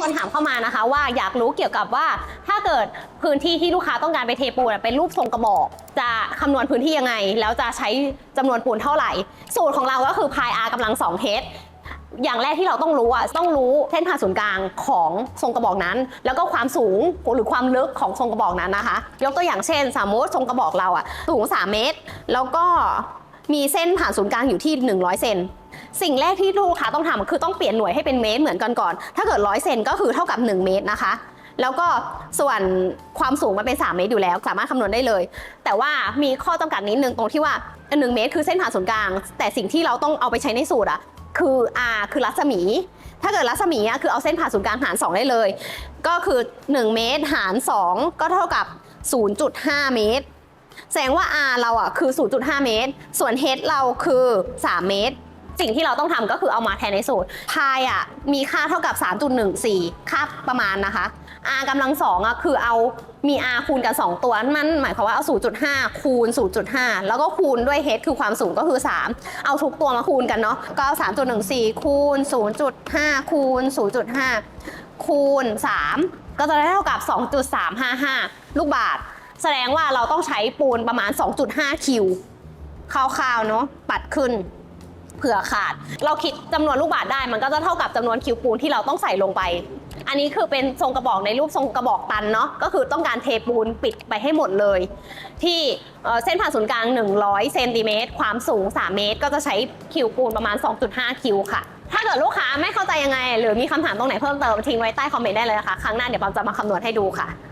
คนถามเข้ามานะคะว่าอยากรู้เกี่ยวกับว่า ถ้าเกิดพื้นที่ที่ลูกค้าต้องการไปเทปูนเป็นรูปทรงกระบอก จะคำนวณพื้นที่ยังไง แล้วจะใช้จำนวนปูนเท่าไหร่ สูตรของเราก็คือพาย r กำลัง2เฮดอย่างแรกที่เราต้องรู้อะต้องรู้เส้นผ่าศูนย์กลางของทรงกระบอกนั้น แล้วก็ความสูงหรือความลึกของทรงกระบอกนั้นนะคะ ยกตัวอย่างเช่น สมมติทรงกระบอกเราอะสูง 3 เมตร แล้วก็มีเส้นผ่านศูนย์กลางอยู่ที่ 100 เซน สิ่งแรกที่ลูกค้าต้องทำคือต้องเปลี่ยนหน่วยให้เป็นเมตรเหมือนกันก่อน ถ้าเกิดร้อยเซนก็คือเท่ากับ 1 เมตรนะคะ แล้วก็ส่วนความสูงมันเป็น 3 เมตรอยู่แล้ว สามารถคำนวณได้เลย แต่ว่ามีข้อจำกัดนิดนึงตรงที่ว่า 1 เมตรคือเส้นผ่านศูนย์กลาง แต่สิ่งที่เราต้องเอาไปใช้ในสูตรอะคือ r คือรัศมี ถ้าเกิดรัศมีอะคือเอาเส้นผ่านศูนย์กลางหาร 2 ได้เลย ก็คือ 1 เมตรหาร 2 ก็เท่ากับ 0.5 เมตร แสดงว่า r เราอะคือ 0.5 เมตร ส่วน h เราคือ 3 เมตร สิ่งที่เราต้องทำก็คือเอามาแทนในสูตรพายอะมีค่าเท่ากับ 3.14 ค่าประมาณนะคะ r กำลังสองอะคือเอามี r คูณกัน 2 ตัวมันหมายความว่าเอา 0.5 คูณ 0.5 แล้วก็คูณด้วย h คือความสูงก็คือ 3 เอาทุกตัวมาคูณกันเนาะก็เอา3.14 คูณ 0.5 คูณ 0.5 คูณ 3 ก็จะได้เท่ากับ 2.355 ลูกบาท แสดงว่าเราต้องใช้ปูนประมาณ 2.5 คิวคร่าวๆเนาะปัดขึ้น เผื่อขาด เราคิดจำนวนลูกบาทได้ มันก็จะเท่ากับจำนวนคิวปูนที่เราต้องใส่ลงไป อันนี้คือเป็นทรงกระบอกในรูปทรงกระบอกตันเนาะก็คือต้องการเทปูนปิดไปให้หมดเลย ที่เอ่อเส้นผ่านศูนย์กลาง 100เซนติเมตรความสูง 3 เมตร ก็จะใช้คิวปูนประมาณ 2.5 คิวค่ะถ้าเกิดลูกค้าไม่เข้าใจยังไง หรือมีคำถามตรงไหนเพิ่มเติมทิ้งไว้ใต้คอมเมนต์ได้เลยนะคะ ครั้งหน้าเดี๋ยวปอมจะมาคำนวณให้ดูค่ะ